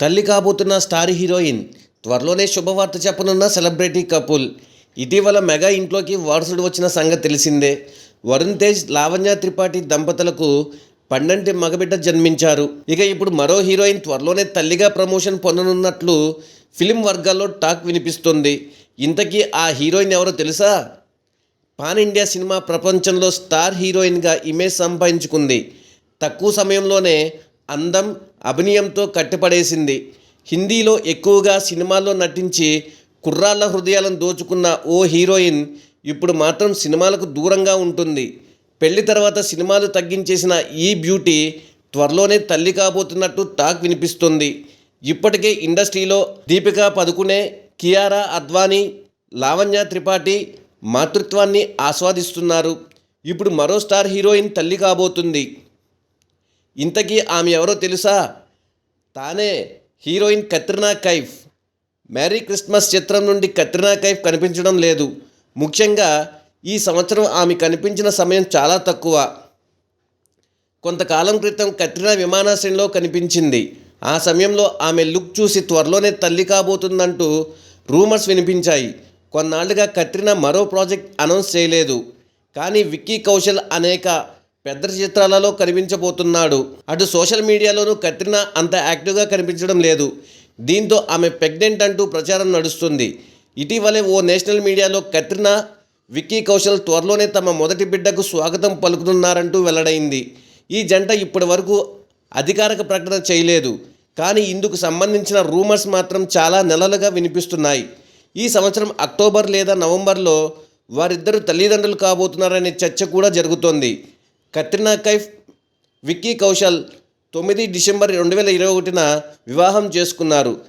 తల్లి కాబోతున్న star heroine. త్వరలోనే శుభవార్త చెప్పనున్న సెలబ్రిటీ కపుల్. ఇటీవల మెగా ఇంట్లోకి వారసుడు వచ్చిన సంగతి తెలిసిందే. వరుణ్ తేజ్ లావణ్య త్రిపాఠి దంపతులకు పండంటి మగబిడ్డ జన్మించారు. ఇక ఇప్పుడు మరో హీరోయిన్ త్వరలోనే తల్లిగా ప్రమోషన్ పొందనున్నట్లు ఫిలిం వర్గాల్లో టాక్ వినిపిస్తుంది. ఇంతకీ ఆ హీరోయిన్ ఎవరో తెలుసా? పాన్ ఇండియా సినిమా ప్రపంచంలో స్టార్ హీరోయిన్గా ఇమేజ్ సంపాదించుకుంది. తక్కువ సమయంలోనే అందం అభినయంతో కట్టిపడేసింది. హిందీలో ఎక్కువగా సినిమాల్లో నటించి కుర్రాళ్ళ హృదయాలను దోచుకున్న ఓ హీరోయిన్ ఇప్పుడు మాత్రం సినిమాలకు దూరంగా ఉంటుంది. పెళ్ళి తర్వాత సినిమాలు తగ్గించేసిన ఈ బ్యూటీ త్వరలోనే తల్లి కాబోతున్నట్టు టాక్ వినిపిస్తుంది. ఇప్పటికే ఇండస్ట్రీలో దీపికా పదుకునే కియారా అద్వానీ లావణ్య త్రిపాఠి మాతృత్వాన్ని ఆస్వాదిస్తున్నారు. ఇప్పుడు మరో స్టార్ హీరోయిన్ తల్లి కాబోతుంది. ఇంతకీ ఆమె ఎవరో తెలుసా? తానే heroine Katrina Kaif. Merry Christmas చిత్రం నుండి కత్రినా కైఫ్ కనిపించడం లేదు. ముఖ్యంగా ఈ సంవత్సరం ఆమె కనిపించిన సమయం చాలా తక్కువ. కొంతకాలం క్రితం కత్రినా విమానాశ్రయంలో కనిపించింది. ఆ సమయంలో ఆమె లుక్ చూసి త్వరలోనే తల్లి కాబోతుందంటూ రూమర్స్ వినిపించాయి. కొన్నాళ్ళుగా కత్రినా మరో ప్రాజెక్ట్ అనౌన్స్ చేయలేదు. కానీ విక్కీ కౌశల్ అనేక పెద్ద చిత్రాలలో కనిపించబోతున్నాడు. అటు సోషల్ మీడియాలోనూ కత్రినా అంత యాక్టివ్గా కనిపించడం లేదు. దీంతో ఆమె ప్రెగ్నెంట్ అంటూ ప్రచారం నడుస్తుంది. ఇటీవలే ఓ నేషనల్ మీడియాలో కత్రినా విక్కీ కౌశల్ త్వరలోనే తమ మొదటి బిడ్డకు స్వాగతం పలుకుతున్నారంటూ వెల్లడైంది. ఈ జంట ఇప్పటి వరకు అధికారిక ప్రకటన చేయలేదు. కానీ ఇందుకు సంబంధించిన రూమర్స్ మాత్రం చాలా నెలలుగా వినిపిస్తున్నాయి. ఈ సంవత్సరం అక్టోబర్ లేదా నవంబర్లో వారిద్దరు తల్లిదండ్రులు కాబోతున్నారనే చర్చ కూడా జరుగుతోంది. కత్రినా కైఫ్ విక్కీ కౌశల్ తొమ్మిది డిసెంబర్ రెండు వేల ఇరవై ఒకటిన వివాహం చేసుకున్నారు.